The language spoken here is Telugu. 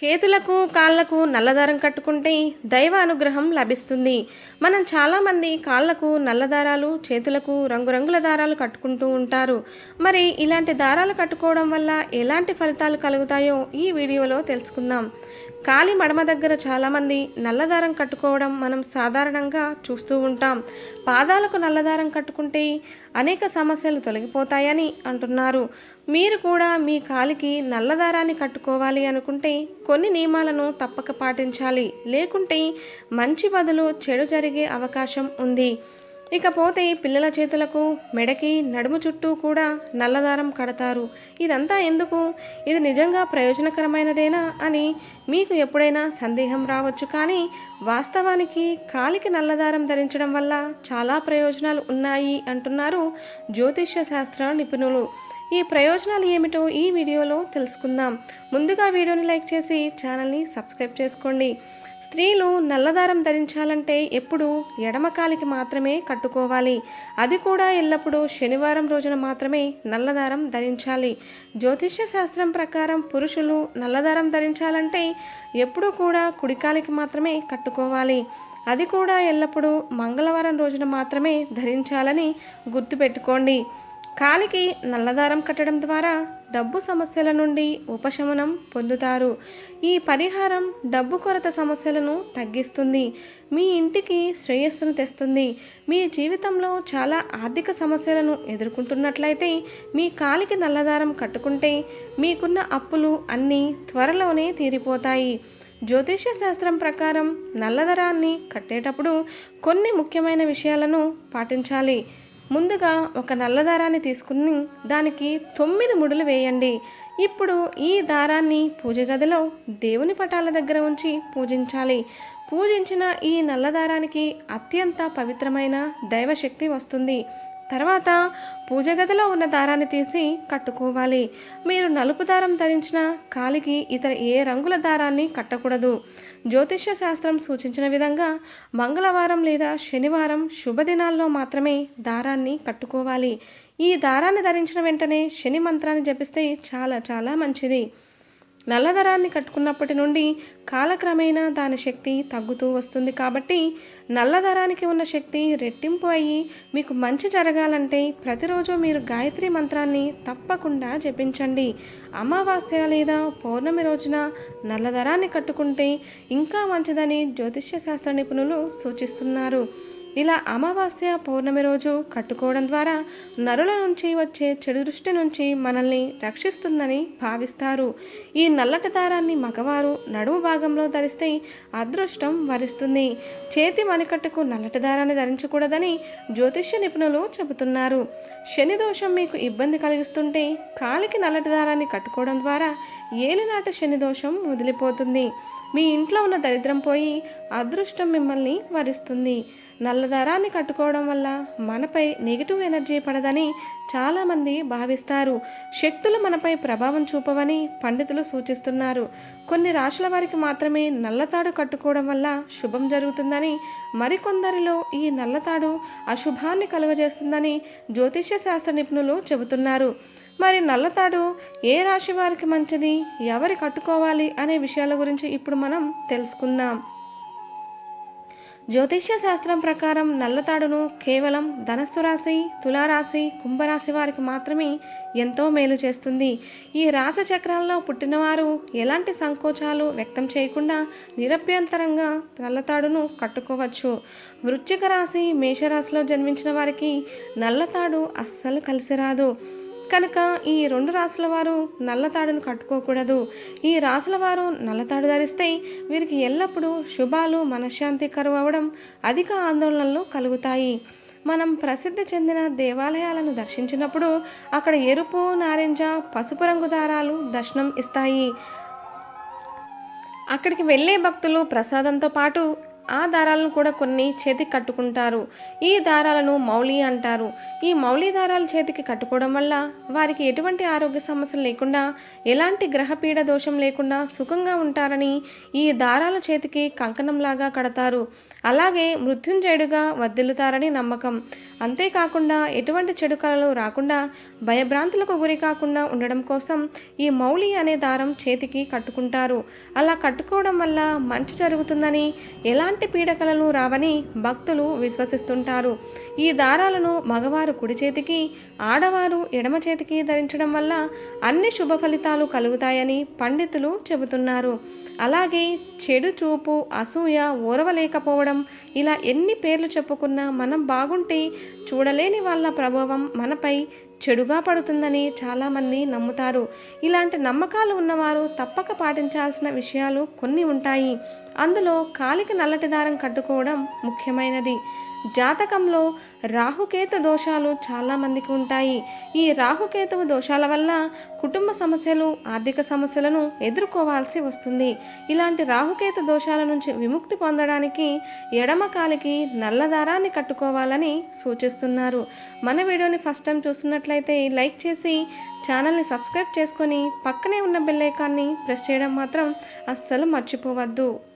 చేతులకు కాళ్ళకు నల్లదారం కట్టుకుంటే దైవ అనుగ్రహం లభిస్తుంది. మనం చాలామంది కాళ్ళకు నల్ల దారాలు చేతులకు రంగురంగుల దారాలు కట్టుకుంటూ ఉంటారు. మరి ఇలాంటి దారాలు కట్టుకోవడం వల్ల ఎలాంటి ఫలితాలు కలుగుతాయో ఈ వీడియోలో తెలుసుకుందాం. కాలి మడమ దగ్గర చాలామంది నల్లదారం కట్టుకోవడం మనం సాధారణంగా చూస్తూ ఉంటాం. పాదాలకు నల్లదారం కట్టుకుంటే అనేక సమస్యలు తొలగిపోతాయని అంటున్నారు. మీరు కూడా మీ కాలికి నల్లదారాన్ని కట్టుకోవాలి అనుకుంటే కొన్ని నియమాలను తప్పక పాటించాలి. లేకుంటే మంచి బదులు చెడు జరిగే అవకాశం ఉంది. ఇకపోతే పిల్లల చేతులకు మెడకి నడుము చుట్టూ కూడా నల్లదారం కడతారు. ఇదంతా ఎందుకు? ఇది నిజంగా ప్రయోజనకరమైనదేనా అని మీకు ఎప్పుడైనా సందేహం రావచ్చు. కానీ వాస్తవానికి కాలికి నల్లదారం ధరించడం వల్ల చాలా ప్రయోజనాలు ఉన్నాయి అంటున్నారు జ్యోతిష్య శాస్త్ర నిపుణులు. ఈ ప్రయోజనాలు ఏమిటో ఈ వీడియోలో తెలుసుకుందాం. ముందుగా వీడియోని లైక్ చేసి ఛానల్ని సబ్స్క్రైబ్ చేసుకోండి. స్త్రీలు నల్లదారం ధరించాలంటే ఎప్పుడు ఎడమకాలికి మాత్రమే కట్టుకోవాలి. అది కూడా ఎల్లప్పుడూ శనివారం రోజున మాత్రమే నల్లదారం ధరించాలి. జ్యోతిష్య శాస్త్రం ప్రకారం పురుషులు నల్లదారం ధరించాలంటే ఎప్పుడూ కూడా కుడికాలికి మాత్రమే కట్టుకోవాలి. అది కూడా ఎల్లప్పుడూ మంగళవారం రోజున మాత్రమే ధరించాలని గుర్తుపెట్టుకోండి. కాలికి నల్లదారం కట్టడం ద్వారా డబ్బు సమస్యల నుండి ఉపశమనం పొందుతారు. ఈ పరిహారం డబ్బు కొరత సమస్యలను తగ్గిస్తుంది. మీ ఇంటికి శ్రేయస్సును తెస్తుంది. మీ జీవితంలో చాలా ఆర్థిక సమస్యలను ఎదుర్కొంటున్నట్లయితే మీ కాలికి నల్లదారం కట్టుకుంటే మీకున్న అప్పులు అన్నీ త్వరలోనే తీరిపోతాయి. జ్యోతిష్య శాస్త్రం ప్రకారం నల్లదరాన్ని కట్టేటప్పుడు కొన్ని ముఖ్యమైన విషయాలను పాటించాలి. ముందుగా ఒక నల్ల దారాన్ని తీసుకుని దానికి తొమ్మిది ముడులు వేయండి. ఇప్పుడు ఈ దారాన్ని పూజ గదిలో దేవుని పటాల దగ్గర ఉంచి పూజించాలి. పూజించిన ఈ నల్ల దారానికి అత్యంత పవిత్రమైన దైవశక్తి వస్తుంది. తర్వాత పూజ గదిలో ఉన్న దారాన్ని తీసి కట్టుకోవాలి. మీరు నలుపు దారం ధరించిన కాలికి ఇతర ఏ రంగుల దారాన్ని కట్టకూడదు. జ్యోతిష్య శాస్త్రం సూచించిన విధంగా మంగళవారం లేదా శనివారం శుభదినాల్లో మాత్రమే దారాన్ని కట్టుకోవాలి. ఈ దారాన్ని ధరించిన వెంటనే శని మంత్రాన్ని జపిస్తే చాలా చాలా మంచిది. నల్లదరాన్ని కట్టుకున్నప్పటి నుండి కాలక్రమేణా దాని శక్తి తగ్గుతూ వస్తుంది కాబట్టి నల్లదరానికి ఉన్న శక్తి రెట్టింపు అయ్యి మీకు మంచి జరగాలంటే ప్రతిరోజు మీరు గాయత్రి మంత్రాన్ని తప్పకుండా జపించండి. అమావాస్య లేదా పౌర్ణమి రోజున నల్లదరాన్ని కట్టుకుంటే ఇంకా మంచిదని జ్యోతిష్య శాస్త్ర నిపుణులు సూచిస్తున్నారు. ఇలా అమావాస్య పౌర్ణమి రోజు కట్టుకోవడం ద్వారా నరుల నుంచి వచ్చే చెడు దృష్టి నుంచి మనల్ని రక్షిస్తుందని భావిస్తారు. ఈ నల్లటి దారాన్ని మగవారు నడుము భాగంలో ధరిస్తే అదృష్టం వరిస్తుంది. చేతి మణికట్టుకు నల్లటి దారాన్ని ధరించకూడదని జ్యోతిష్య నిపుణులు చెబుతున్నారు. శని దోషం మీకు ఇబ్బంది కలిగిస్తుంటే కాలికి నల్లటి దారాన్ని కట్టుకోవడం ద్వారా ఏలినాటి శని దోషం వదిలిపోతుంది. మీ ఇంట్లో ఉన్న దరిద్రం పోయి అదృష్టం మిమ్మల్ని వరిస్తుంది. నల్లదారాన్ని కట్టుకోవడం వల్ల మనపై నెగిటివ్ ఎనర్జీ పడదని చాలామంది భావిస్తారు. శక్తులు మనపై ప్రభావం చూపవని పండితులు సూచిస్తున్నారు. కొన్ని రాశుల వారికి మాత్రమే నల్లతాడు కట్టుకోవడం వల్ల శుభం జరుగుతుందని మరికొందరిలో ఈ నల్లతాడు అశుభాన్ని కలుగజేస్తుందని జ్యోతిష్య శాస్త్ర నిపుణులు చెబుతున్నారు. మరి నల్లతాడు ఏ రాశి వారికి మంచిది? ఎవరి కట్టుకోవాలి? అనే విషయాల గురించి ఇప్పుడు మనం తెలుసుకుందాం. జ్యోతిష్య శాస్త్రం ప్రకారం నల్లతాడును కేవలం ధనస్సు రాశి తులారాశి కుంభరాశి వారికి మాత్రమే ఎంతో మేలు చేస్తుంది. ఈ రాశి చక్రాల్లో పుట్టినవారు ఎలాంటి సంకోచాలు వ్యక్తం చేయకుండా నిరభ్యంతరంగా నల్లతాడును కట్టుకోవచ్చు. వృశ్చిక రాశి మేషరాశిలో జన్మించిన వారికి నల్లతాడు అస్సలు కలిసి రాదు. కనుక ఈ రెండు రాసుల వారు నల్లతాడును కట్టుకోకూడదు. ఈ రాసుల వారు నల్లతాడు ధరిస్తే వీరికి ఎల్లప్పుడూ శుభాలు మనశ్శాంతి కరువు అవ్వడం అధిక ఆందోళనలు కలుగుతాయి. మనం ప్రసిద్ధి చెందిన దేవాలయాలను దర్శించినప్పుడు అక్కడ ఎరుపు నారింజ పసుపు రంగు దారాలు దర్శనం ఇస్తాయి. అక్కడికి వెళ్ళే భక్తులు ప్రసాదంతో పాటు ఆ దారాలను కూడా కొన్ని చేతికి కట్టుకుంటారు. ఈ దారాలను మౌలి అంటారు. ఈ మౌలి దారాలు చేతికి కట్టుకోవడం వల్ల వారికి ఎటువంటి ఆరోగ్య సమస్యలు లేకుండా ఎలాంటి గ్రహపీడ దోషం లేకుండా సుఖంగా ఉంటారని ఈ దారాల చేతికి కంకణంలాగా కడతారు. అలాగే మృత్యుంజయుడుగా వర్ధిల్లుతారని నమ్మకం. అంతేకాకుండా ఎటువంటి చెడు కళలు రాకుండా భయభ్రాంతులకు గురి కాకుండా ఉండడం కోసం ఈ మౌలి అనే దారం చేతికి కట్టుకుంటారు. అలా కట్టుకోవడం వల్ల మంచి జరుగుతుందని ఎలా ఎలాంటి పీడకలలు రావని భక్తులు విశ్వసిస్తుంటారు. ఈ దారాలను మగవారు కుడి చేతికి ఆడవారు ఎడమ చేతికి ధరించడం వల్ల అన్ని శుభ ఫలితాలు కలుగుతాయని పండితులు చెబుతున్నారు. అలాగే చెడు చూపు అసూయ ఓరవలేకపోవడం ఇలా ఎన్ని పేర్లు చెప్పుకున్నా మనం బాగుంటే చూడలేని వాళ్ళ ప్రభావం మనపై చెడుగా పడుతుందని చాలామంది నమ్ముతారు. ఇలాంటి నమ్మకాలు ఉన్నవారు తప్పక పాటించాల్సిన విషయాలు కొన్ని ఉంటాయి. అందులో కాలికి నల్లటి దారం కట్టుకోవడం ముఖ్యమైనది. జాతకంలో రాహుకేతు దోషాలు చాలామందికి ఉంటాయి. ఈ రాహుకేతువు దోషాల వల్ల కుటుంబ సమస్యలు ఆర్థిక సమస్యలను ఎదుర్కోవాల్సి వస్తుంది. ఇలాంటి రాహుకేతు దోషాల నుంచి విముక్తి పొందడానికి ఎడమ కాలికి నల్ల దారాన్ని కట్టుకోవాలని సూచిస్తున్నారు. మన వీడియోని ఫస్ట్ టైం చూస్తున్నట్లయితే లైక్ చేసి ఛానల్ని సబ్స్క్రైబ్ చేసుకొని పక్కనే ఉన్న బెల్ ఐకాన్ని ప్రెస్ చేయడం మాత్రం అస్సలు మర్చిపోవద్దు.